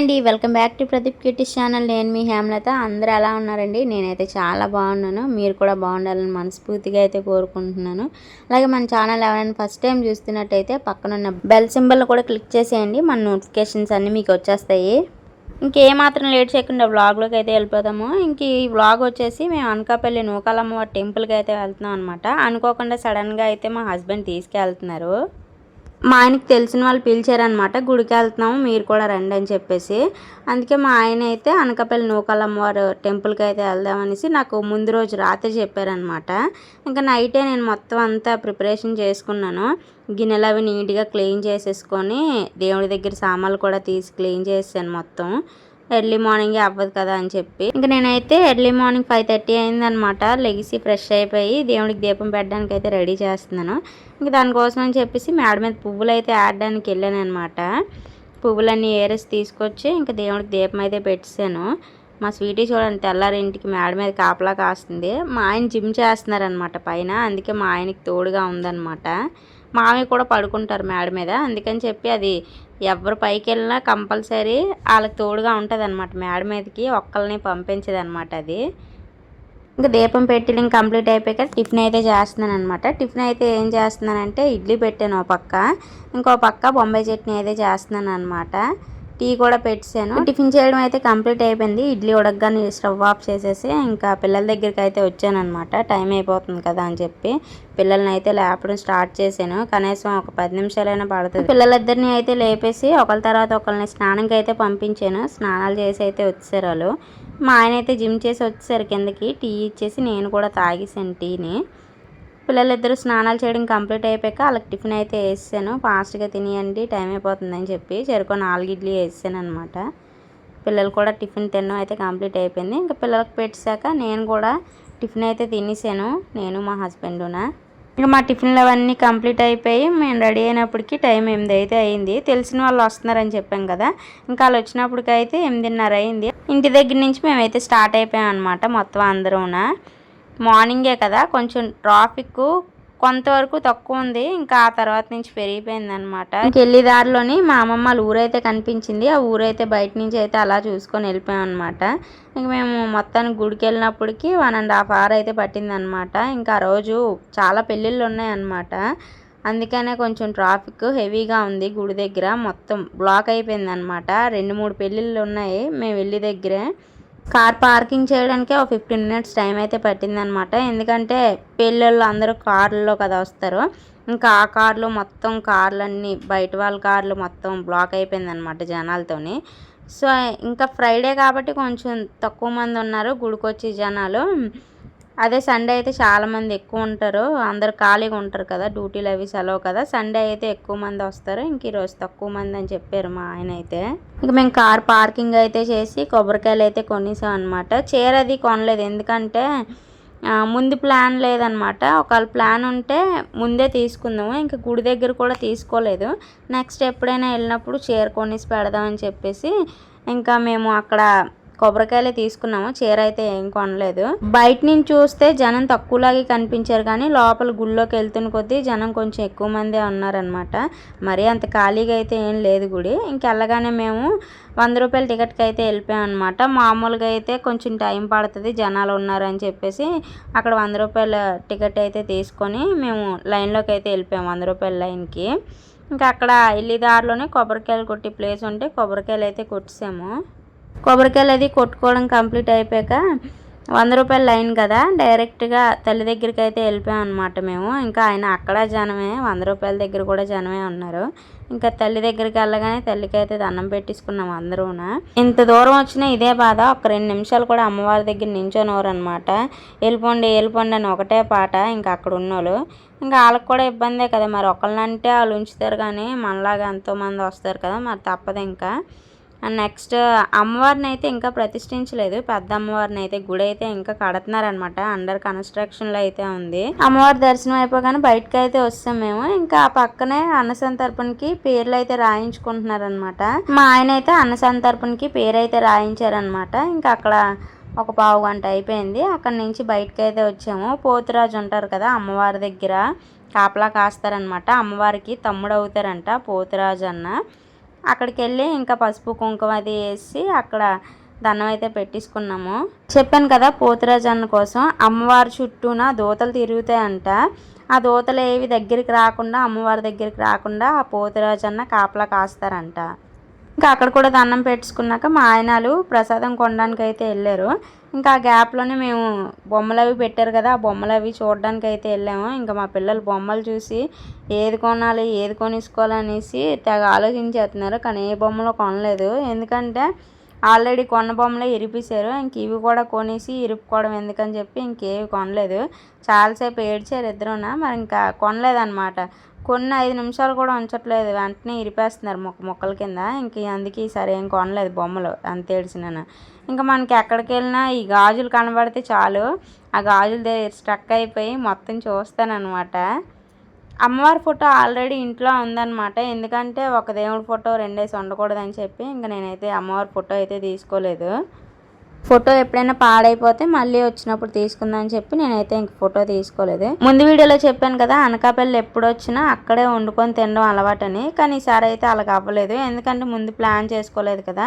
అండి welcome back to Pradeep cuties channel. నేను మీ హేమలత. అందరూ ఎలా ఉన్నారండి? నేనైతే చాలా బాగున్నాను. మీరు కూడా బాగుండాలని మనస్ఫూర్తిగా అయితే కోరుకుంటున్నాను. అలాగే మన ఛానల్ ఎవరైనా ఫస్ట్ టైం చూస్తున్నట్టయితే పక్కనున్న బెల్ సింబల్ కూడా క్లిక్ చేసేయండి. మన నోటిఫికేషన్స్ అన్నీ మీకు వచ్చేస్తాయి. ఇంకేమాత్రం లేట్ చేయకుండా వ్లాగ్లోకి అయితే వెళ్ళిపోతాము ఇంక ఈ వ్లాగ్ వచ్చేసి మేము అనకాపల్లి నూకాలమ్మ టెంపుల్కి అయితే వెళ్తున్నాం అనమాట అనుకోకుండా సడన్గా అయితే మా హస్బెండ్ తీసుకెళ్తున్నారు. మా ఆయనకి తెలిసిన వాళ్ళు పిలిచారనమాట గుడికి వెళ్తున్నాము మీరు కూడా రండి అని చెప్పేసి. అందుకే మా ఆయన అయితే అనకాపల్లి నూకాలమ్మవారు టెంపుల్కి అయితే వెళ్దామనేసి నాకు ముందు రోజు రాత్రి చెప్పారనమాట ఇంకా నైటే నేను మొత్తం అంతా ప్రిపరేషన్ చేసుకున్నాను. గిన్నెలు అవి నీట్గా క్లీన్ చేసేసుకొని దేవుడి దగ్గర సామాన్లు కూడా తీసి క్లీన్ చేసాను మొత్తం. ఎర్లీ మార్నింగ్ అవ్వదు కదా అని చెప్పి. ఇంకా నేనైతే ఎర్లీ మార్నింగ్ ఫైవ్ థర్టీ అయిందనమాట లెగిసి ఫ్రెష్ అయిపోయి దేవుడికి దీపం పెట్టడానికి అయితే రెడీ చేస్తున్నాను. ఇంకా దానికోసం అని చెప్పేసి మేడ మీద పువ్వులు అయితే ఆడడానికి వెళ్ళాను అనమాట పువ్వులన్నీ ఏరేసి తీసుకొచ్చి ఇంకా దేవుడికి దీపం అయితే పెట్టాను మా స్వీటీ చూడండి తెల్లారింటికి మేడ మీద కాపలా కాస్తుంది. మా ఆయన జిమ్ చేస్తున్నారనమాట పైన. అందుకే మా ఆయనకి తోడుగా ఉందన్నమాట. మామయ్య కూడా పడుకుంటారు మేడ మీద. అందుకని చెప్పి అది ఎవరు పైకి వెళ్ళినా కంపల్సరీ వాళ్ళకి తోడుగా ఉంటుంది అనమాట మేడ మీదకి ఒక్కళ్ళని పంపించదు అనమాట అది. ఇంకా దీపం పెట్టి కంప్లీట్ అయిపోయాక టిఫిన్ అయితే చేస్తున్నాను అనమాట టిఫిన్ అయితే ఏం చేస్తున్నానంటే ఇడ్లీ పెట్టాను ఒక పక్క. ఇంకో పక్క బొంబాయి చట్నీ అయితే చేస్తున్నాను అనమాట టీ కూడా పెట్టాను టిఫిన్ చేయడం అయితే కంప్లీట్ అయిపోయింది. ఇడ్లీ ఉడకగానే స్టవ్ ఆఫ్ చేసేసి ఇంకా పిల్లల దగ్గరికి అయితే వచ్చానమాట టైం అయిపోతుంది కదా అని చెప్పి పిల్లల్ని అయితే లేపడం స్టార్ట్ చేశాను. కనీసం ఒక పది నిమిషాలైనా పడుతుంది. పిల్లలిద్దరిని అయితే లేపేసి ఒకరి తర్వాత ఒకరిని స్నానంకి అయితే పంపించాను. స్నానాలు చేసి అయితే వచ్చారు వాళ్ళు. మా ఆయన అయితే జిమ్ చేసి వచ్చేసరికి కిందకి. టీ ఇచ్చేసి నేను కూడా తాగేసాను టీని. పిల్లలిద్దరూ స్నానాలు చేయడం కంప్లీట్ అయిపోయాక వాళ్ళకి టిఫిన్ అయితే వేసాను. ఫాస్ట్గా తినేయండి టైం అయిపోతుందని చెప్పి చెరుకు నాలుగు ఇడ్లీ వేసాను అనమాట పిల్లలు కూడా టిఫిన్ తినడం అయితే కంప్లీట్ అయిపోయింది. ఇంకా పిల్లలకు పెట్టాక నేను కూడా టిఫిన్ అయితే తినేసాను. నేను మా హస్బెండునా ఇంకా మా టిఫిన్లు అవన్నీ కంప్లీట్ అయిపోయి మేము రెడీ అయినప్పటికీ టైం ఎనిమిది అయితే అయింది. తెలిసిన వాళ్ళు వస్తున్నారని చెప్పాం కదా. ఇంకా వాళ్ళు వచ్చినప్పటికైతే ఎనిమిదిన్నర అయింది. ఇంటి దగ్గర నుంచి మేమైతే స్టార్ట్ అయిపోయాం అనమాట మొత్తం అందరూనా. మార్నింగే కదా కొంచెం ట్రాఫిక్ కొంతవరకు తక్కువ ఉంది. ఇంకా ఆ తర్వాత నుంచి పెరిగిపోయింది అనమాట ఇంకెళ్ళి దారిలోని మా అమ్మమ్మ వాళ్ళ ఊరైతే కనిపించింది. ఆ ఊరైతే బయట నుంచి అయితే అలా చూసుకొని వెళ్ళిపోయాం అనమాట ఇంక మేము మొత్తానికి గుడికి వెళ్ళినప్పటికి వన్ అండ్ హాఫ్ అవర్ అయితే పట్టింది అనమాట ఇంకా ఆ రోజు చాలా పెళ్ళిళ్ళు ఉన్నాయన్నమాట. అందుకనే కొంచెం ట్రాఫిక్ హెవీగా ఉంది గుడి దగ్గర. మొత్తం బ్లాక్ అయిపోయింది అనమాట రెండు మూడు పెళ్ళిళ్ళు ఉన్నాయి. మేము వెళ్ళి దగ్గరే కార్ పార్కింగ్ చేయడానికే ఒక ఫిఫ్టీన్ మినిట్స్ టైం అయితే పట్టిందనమాట. ఎందుకంటే పెళ్ళిళ్ళు అందరూ కార్లలో కదా వస్తారు. ఇంకా ఆ కార్లు మొత్తం కార్లన్నీ బయట వాళ్ళ కార్లు మొత్తం బ్లాక్ అయిపోయిందనమాట జనాలతోని. సో ఇంకా ఫ్రైడే కాబట్టి కొంచెం తక్కువ మంది ఉన్నారు గుడికొచ్చి జనాలు. అదే సండే అయితే చాలామంది ఎక్కువ ఉంటారు. అందరు ఖాళీగా ఉంటారు కదా డ్యూటీలు అవి సెలవు కదా. సండే అయితే ఎక్కువ మంది వస్తారు. ఇంక ఈరోజు తక్కువ మంది అని చెప్పారు మా ఆయన అయితే. ఇంక మేము కార్ పార్కింగ్ అయితే చేసి కొబ్బరికాయలు అయితే కొనేసాం అనమాట చీర అది కొనలేదు. ఎందుకంటే ముందు ప్లాన్ లేదనమాట ఒకవేళ ప్లాన్ ఉంటే ముందే తీసుకుందాము. ఇంకా గుడి దగ్గర కూడా తీసుకోలేదు. నెక్స్ట్ ఎప్పుడైనా వెళ్ళినప్పుడు చీర కొనేసి పెడదామని చెప్పేసి ఇంకా మేము అక్కడ కొబ్బరికాయలే తీసుకున్నాము. చీర అయితే ఏం కొనలేదు. బయట నుంచి చూస్తే జనం తక్కువలాగే కనిపించారు కానీ లోపల గుళ్ళోకి వెళ్తున్న కొద్దీ జనం కొంచెం ఎక్కువ మందే ఉన్నారనమాట మరీ అంత ఖాళీగా అయితే ఏం లేదు గుడి. ఇంకెళ్ళగానే మేము వంద రూపాయల టికెట్కి అయితే వెళ్ళిపోయాం అనమాట మామూలుగా అయితే కొంచెం టైం పడుతుంది జనాలు ఉన్నారని చెప్పేసి అక్కడ వంద రూపాయల టికెట్ అయితే తీసుకొని మేము లైన్లోకి అయితే వెళ్ళిపోయాం వంద రూపాయల లైన్కి. ఇంకా అక్కడ వెళ్ళి దారిలోనే కొబ్బరికాయలు కొట్టి ప్లేస్ ఉంటే కొబ్బరికాయలు అయితే కొట్టేసాము. కొబ్బరికాయలు అది కొట్టుకోవడం కంప్లీట్ అయిపోయాక వంద రూపాయల లైన్ కదా డైరెక్ట్గా తల్లి దగ్గరికి అయితే వెళ్ళిపోయాం అనమాట మేము. ఇంకా ఆయన అక్కడ జనమే వంద రూపాయల దగ్గర కూడా జనమే ఉన్నారు. ఇంకా తల్లి దగ్గరికి వెళ్ళగానే తల్లికి అయితే దండం పెట్టించుకున్నాం అందరూన. ఇంత దూరం వచ్చినా ఇదే బాధ. ఒక రెండు నిమిషాలు కూడా అమ్మవారి దగ్గర నించోనవరు అనమాట వెళ్ళిపోండి వెళ్ళిపోండి అని ఒకటే పాట ఇంకా అక్కడ ఉన్నోళ్ళు. ఇంకా వాళ్ళకి కూడా ఇబ్బందే కదా మరి ఒకళ్ళంటే వాళ్ళు ఉంచుతారు కానీ మనలాగా ఎంతోమంది వస్తారు కదా మరి తప్పదు ఇంకా. నెక్స్ట్ అమ్మవారిని అయితే ఇంకా ప్రతిష్ఠించలేదు. పెద్ద అమ్మవారిని అయితే గుడి అయితే ఇంకా కడుతున్నారనమాట అండర్ కన్స్ట్రక్షన్లో అయితే ఉంది. అమ్మవారి దర్శనం అయిపోగానే బయటకు అయితే వస్తాం మేము. ఇంకా ఆ పక్కనే అన్నసంతర్పణకి పేర్లు అయితే రాయించుకుంటున్నారనమాట మా ఆయన అయితే అన్నసంతర్పణకి పేరు అయితే రాయించారనమాట ఇంకా అక్కడ ఒక పావు గంట అయిపోయింది. అక్కడ నుంచి బయటకు అయితే వచ్చాము. పోతురాజు ఉంటారు కదా అమ్మవారి దగ్గర. కాపలా కాస్తారనమాట అమ్మవారికి తమ్ముడు అవుతారంట పోతురాజు అన్న. అక్కడికి వెళ్ళి ఇంకా పసుపు కుంకుమ అది వేసి అక్కడ దండం అయితే పెట్టించుకున్నాము. చెప్పాను కదా పోతురాజన్న కోసం అమ్మవారి చుట్టూన దోతలు తిరుగుతాయంట. ఆ దోతలు ఏవి దగ్గరికి రాకుండా అమ్మవారి దగ్గరికి రాకుండా ఆ పోతురాజన్న కాపలా కాస్తారంట. ఇంకా అక్కడ కూడా దండం పెట్టుకున్నాక మా ఆయనలు ప్రసాదం కొనడానికి అయితే వెళ్ళారు. ఇంకా ఆ గ్యాప్లోనే మేము బొమ్మలు అవి పెట్టారు కదా ఆ బొమ్మలు అవి చూడడానికి అయితే వెళ్ళాము. ఇంకా మా పిల్లలు బొమ్మలు చూసి ఏది కొనాలి ఏది కొనిసుకోవాలనేసి తెగ ఆలోచించేస్తున్నారు. కానీ ఏ బొమ్మలు కొనలేదు. ఎందుకంటే ఆల్రెడీ కొన్న బొమ్మలే ఇరిపేశారు. ఇంక ఇవి కూడా కొనేసి ఇరుపుకోవడం ఎందుకని చెప్పి ఇంకేవి కొనలేదు. చాలాసేపు ఏడ్చారు ఇద్దరున. మరి ఇంకా కొనలేదన్నమాట. కొన్ని ఐదు నిమిషాలు కూడా ఉంచట్లేదు. వెంటనే ఇరిపేస్తున్నారు మొక్క మొక్కల కింద. ఇంక అందుకే ఈసారి ఏం కొనలేదు బొమ్మలు. అంత ఏడ్చినాను ఇంకా మనకి ఎక్కడికి వెళ్ళినా ఈ గాజులు కనబడితే చాలు. ఆ గాజులు దగ్గర స్ట్రక్ అయిపోయి మొత్తం చూస్తానన్నమాట. అమ్మవారి ఫోటో ఆల్రెడీ ఇంట్లో ఉందన్నమాట. ఎందుకంటే ఒక దేవుడి ఫోటో రెండేసి ఉండకూడదని చెప్పి ఇంకా నేనైతే అమ్మవారి ఫోటో అయితే తీసుకోలేదు. ఫోటో ఎప్పుడైనా పాడైపోతే మళ్ళీ వచ్చినప్పుడు తీసుకుందాం అని చెప్పి నేనైతే ఇంక ఫోటో తీసుకోలేదు. ముందు వీడియోలో చెప్పాను కదా అనకాపల్లి ఎప్పుడు వచ్చినా అక్కడే వండుకొని తినడం అలవాటని కానీ ఈసారి అయితే అలాగ అవ్వలేదు. ఎందుకంటే ముందు ప్లాన్ చేసుకోలేదు కదా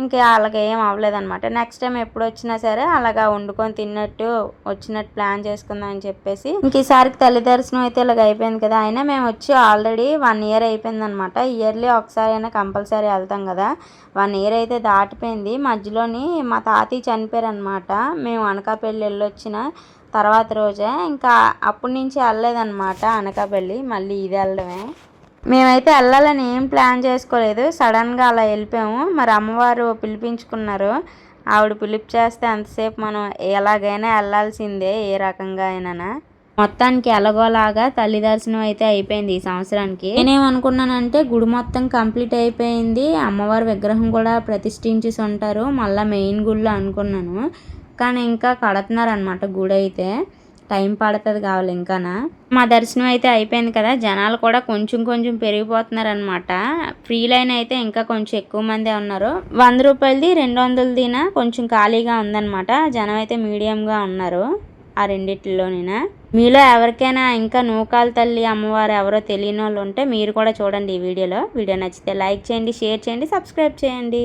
ఇంకా అలాగే ఏం అవ్వలేదన్నమాట. నెక్స్ట్ టైం ఎప్పుడు వచ్చినా సరే అలాగా వండుకొని తిన్నట్టు వచ్చినట్టు ప్లాన్ చేసుకుందాం అని చెప్పేసి ఇంక ఈసారికి తల్లి దర్శనం అయితే ఇలాగ అయిపోయింది కదా. అయినా మేము వచ్చి ఆల్రెడీ వన్ ఇయర్ అయిపోయింది అనమాట ఇయర్లీ ఒకసారి అయినా కంపల్సరీ వెళ్తాం కదా. వన్ ఇయర్ అయితే దాటిపోయింది. మధ్యలోని మా తాత తాతయ్య చనిపోయారు అనమాట మేము అనకాపల్లి వెళ్ళొచ్చిన తర్వాత రోజే ఇంకా అప్పటి నుంచి వెళ్ళలేదన్నమాట అనకాపల్లి. మళ్ళీ ఇది వెళ్ళడమే. మేమైతే వెళ్ళాలని ఏం ప్లాన్ చేసుకోలేదు. సడన్గా అలా వెళ్ళిపోయాము. మరి అమ్మవారు పిలిపించుకున్నారు. ఆవిడ పిలుపు చేస్తే అంతసేపు మనం ఎలాగైనా వెళ్ళాల్సిందే ఏ రకంగా అయినా మొత్తానికి ఎలాగోలాగా తల్లి దర్శనం అయితే అయిపోయింది ఈ సంవత్సరానికి. నేనేమనుకున్నానంటే గుడి మొత్తం కంప్లీట్ అయిపోయింది. అమ్మవారి విగ్రహం కూడా ప్రతిష్ఠించేసి ఉంటారు. మళ్ళీ మెయిన్ గుడిలో అనుకున్నాను. కానీ ఇంకా కడుతున్నారనమాట గుడి అయితే. టైం పడుతుంది కావాలి ఇంకానా. మా దర్శనం అయితే అయిపోయింది కదా. జనాలు కూడా కొంచెం కొంచెం పెరిగిపోతున్నారు అనమాట ఫ్రీ లైన్ అయితే ఇంకా కొంచెం ఎక్కువ మందే ఉన్నారు. వంద రూపాయలది రెండు వందలదిన కొంచెం ఖాళీగా ఉందన్నమాట. జనం అయితే మీడియంగా ఉన్నారు ఆ రెండిట్లోనైనా. మీలో ఎవరికైనా ఇంకా నూకాల తల్లి అమ్మవారు ఎవరో తెలియని వాళ్ళు ఉంటే మీరు కూడా చూడండి ఈ వీడియోలో. వీడియో నచ్చితే లైక్ చేయండి షేర్ చేయండి సబ్స్క్రైబ్ చేయండి.